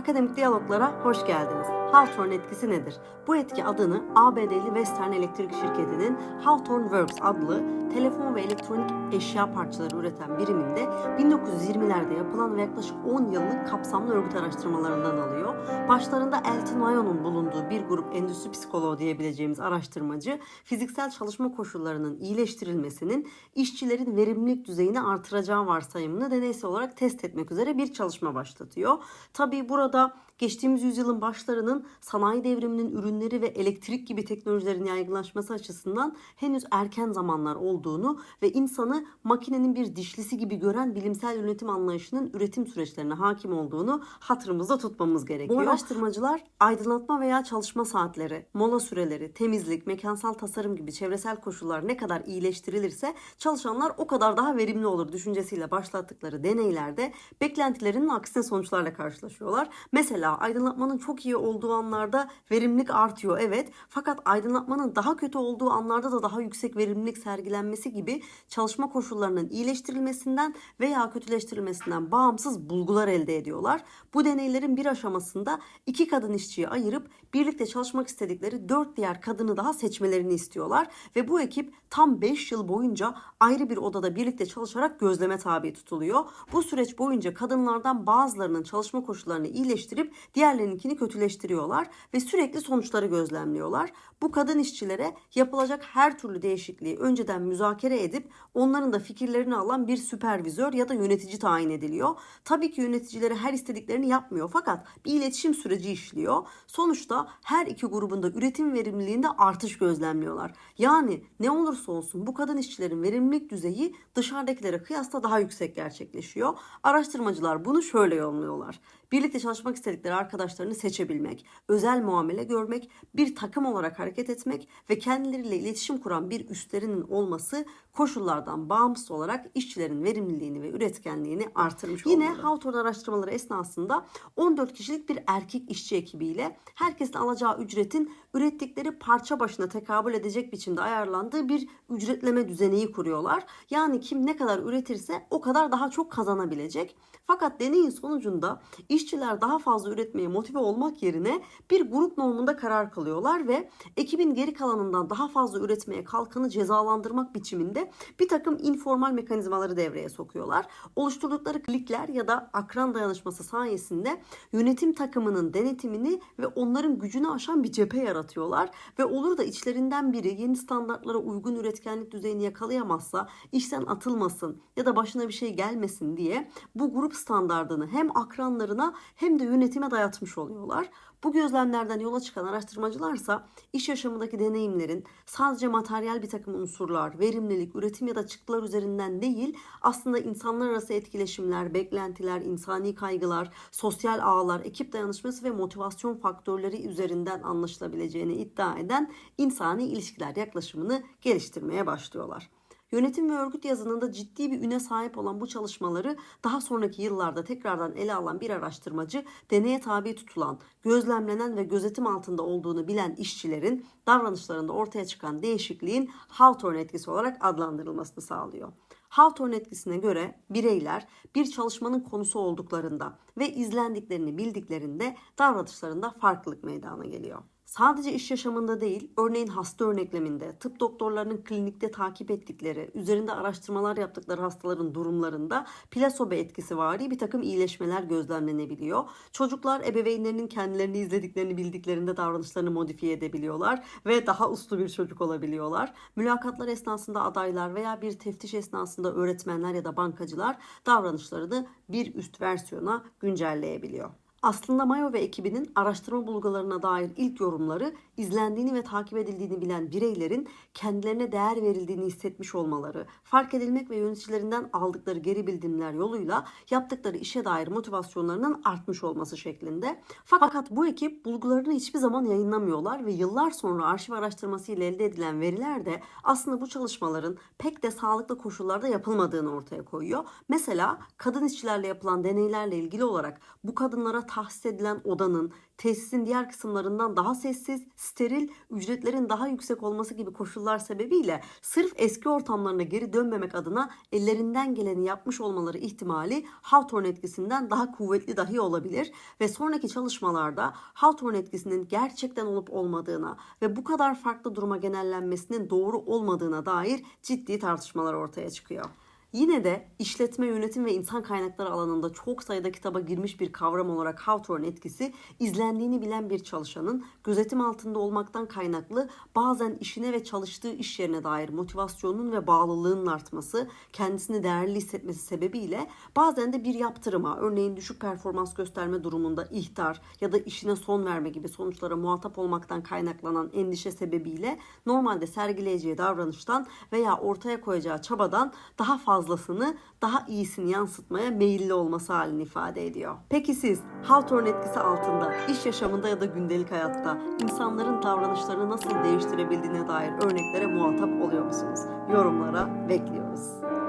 Akademik diyaloglara hoş geldiniz. Hawthorne etkisi nedir? Bu etki adını ABD'li Western Electric şirketinin Hawthorne Works adlı telefon ve elektronik eşya parçaları üreten biriminde 1920'lerde yapılan ve yaklaşık 10 yıllık kapsamlı örgüt araştırmalarından alıyor. Başlarında Elton Mayon'un bulunduğu bir grup endüstri psikoloğu diyebileceğimiz araştırmacı, fiziksel çalışma koşullarının iyileştirilmesinin işçilerin verimlilik düzeyini artıracağı varsayımını deneysel olarak test etmek üzere bir çalışma başlatıyor. Tabii burada geçtiğimiz yüzyılın başlarının sanayi devriminin ürünleri ve elektrik gibi teknolojilerin yaygınlaşması açısından henüz erken zamanlar olduğunu ve insanı makinenin bir dişlisi gibi gören bilimsel yönetim anlayışının üretim süreçlerine hakim olduğunu hatırımızda tutmamız gerekiyor. Bu araştırmacılar aydınlatma veya çalışma saatleri, mola süreleri, temizlik, mekansal tasarım gibi çevresel koşullar ne kadar iyileştirilirse çalışanlar o kadar daha verimli olur düşüncesiyle başlattıkları deneylerde beklentilerinin aksine sonuçlarla karşılaşıyorlar. Mesela aydınlatmanın çok iyi olduğu anlarda verimlilik artıyor evet fakat aydınlatmanın daha kötü olduğu anlarda da daha yüksek verimlilik sergilenmesi gibi çalışma koşullarının iyileştirilmesinden veya kötüleştirilmesinden bağımsız bulgular elde ediyorlar. Bu deneylerin bir aşamasında iki kadın işçiyi ayırıp birlikte çalışmak istedikleri dört diğer kadını daha seçmelerini istiyorlar ve bu ekip tam 5 yıl boyunca ayrı bir odada birlikte çalışarak gözleme tabi tutuluyor. Bu süreç boyunca kadınlardan bazılarının çalışma koşullarını iyileştirip diğerlerinkini kötüleştiriyorlar ve sürekli sonuçları gözlemliyorlar. Bu kadın işçilere yapılacak her türlü değişikliği önceden müzakere edip onların da fikirlerini alan bir süpervizör ya da yönetici tayin ediliyor. Tabii ki yöneticileri her istediklerini yapmıyor fakat bir iletişim süreci işliyor. Sonuçta her iki grubun da üretim verimliliğinde artış gözlemliyorlar. Yani ne olursa olsun bu kadın işçilerin verimlilik düzeyi dışarıdakilere kıyasla daha yüksek gerçekleşiyor. Araştırmacılar bunu şöyle yorumluyorlar. Birlikte çalışmak istedikleri arkadaşlarını seçebilmek, özel muamele görmek, bir takım olarak hareket etmek ve kendileriyle iletişim kuran bir üstlerinin olması koşullardan bağımsız olarak işçilerin verimliliğini ve üretkenliğini artırmış Yine Hawthorne araştırmaları esnasında 14 kişilik bir erkek işçi ekibiyle herkesin alacağı ücretin ürettikleri parça başına tekabül edecek biçimde ayarlandığı bir ücretleme düzeneği kuruyorlar. Yani kim ne kadar üretirse o kadar daha çok kazanabilecek. Fakat deneyin sonucunda işçiler daha fazla üretmeye motive olmak yerine bir grup normunda karar kılıyorlar ve ekibin geri kalanından daha fazla üretmeye kalkanı cezalandırmak biçiminde bir takım informal mekanizmaları devreye sokuyorlar. Oluşturdukları klikler ya da akran dayanışması sayesinde yönetim takımının denetimini ve onların gücünü aşan bir cephe yaratıyorlar ve olur da içlerinden biri yeni standartlara uygun üretkenlik düzeyini yakalayamazsa işten atılmasın ya da başına bir şey gelmesin diye bu grup standardını hem akranlarına hem de yönetime dayatmış oluyorlar. Bu gözlemlerden yola çıkan araştırmacılarsa iş yaşamındaki deneyimlerin sadece materyal bir takım unsurlar, verimlilik, üretim ya da çıktılar üzerinden değil aslında insanlar arası etkileşimler, beklentiler, insani kaygılar, sosyal ağlar, ekip dayanışması ve motivasyon faktörleri üzerinden anlaşılabileceğini iddia eden insani ilişkiler yaklaşımını geliştirmeye başlıyorlar. Yönetim ve örgüt yazınında ciddi bir üne sahip olan bu çalışmaları daha sonraki yıllarda tekrardan ele alan bir araştırmacı deneye tabi tutulan, gözlemlenen ve gözetim altında olduğunu bilen işçilerin davranışlarında ortaya çıkan değişikliğin Hawthorne etkisi olarak adlandırılmasını sağlıyor. Hawthorne etkisine göre bireyler bir çalışmanın konusu olduklarında ve izlendiklerini bildiklerinde davranışlarında farklılık meydana geliyor. Sadece iş yaşamında değil, örneğin hasta örnekleminde, tıp doktorlarının klinikte takip ettikleri, üzerinde araştırmalar yaptıkları hastaların durumlarında plasebo etkisi vari bir takım iyileşmeler gözlemlenebiliyor. Çocuklar ebeveynlerinin kendilerini izlediklerini bildiklerinde davranışlarını modifiye edebiliyorlar ve daha uslu bir çocuk olabiliyorlar. Mülakatlar esnasında adaylar veya bir teftiş esnasında öğretmenler ya da bankacılar davranışlarını bir üst versiyona güncelleyebiliyor. Aslında Mayo ve ekibinin araştırma bulgularına dair ilk yorumları izlendiğini ve takip edildiğini bilen bireylerin kendilerine değer verildiğini hissetmiş olmaları, fark edilmek ve yöneticilerinden aldıkları geri bildirimler yoluyla yaptıkları işe dair motivasyonlarının artmış olması şeklinde. Fakat bu ekip bulgularını hiçbir zaman yayınlamıyorlar ve yıllar sonra arşiv araştırması ile elde edilen veriler de aslında bu çalışmaların pek de sağlıklı koşullarda yapılmadığını ortaya koyuyor. Mesela kadın işçilerle yapılan deneylerle ilgili olarak bu kadınlara tahsis edilen odanın tesisin diğer kısımlarından daha sessiz, steril, ücretlerin daha yüksek olması gibi koşullar sebebiyle sırf eski ortamlarına geri dönmemek adına ellerinden geleni yapmış olmaları ihtimali Hawthorne etkisinden daha kuvvetli dahi olabilir ve sonraki çalışmalarda Hawthorne etkisinin gerçekten olup olmadığına ve bu kadar farklı duruma genellenmesinin doğru olmadığına dair ciddi tartışmalar ortaya çıkıyor. Yine de işletme, yönetim ve insan kaynakları alanında çok sayıda kitaba girmiş bir kavram olarak Hawthorne etkisi, izlendiğini bilen bir çalışanın gözetim altında olmaktan kaynaklı bazen işine ve çalıştığı iş yerine dair motivasyonun ve bağlılığının artması, kendisini değerli hissetmesi sebebiyle bazen de bir yaptırıma, örneğin düşük performans gösterme durumunda ihtar ya da işine son verme gibi sonuçlara muhatap olmaktan kaynaklanan endişe sebebiyle normalde sergileyeceği davranıştan veya ortaya koyacağı çabadan daha fazlasını, daha iyisini yansıtmaya meyilli olması halini ifade ediyor. Peki siz Hawthorne etkisi altında iş yaşamında ya da gündelik hayatta insanların davranışlarını nasıl değiştirebildiğine dair örneklere muhatap oluyor musunuz? Yorumlara bekliyoruz.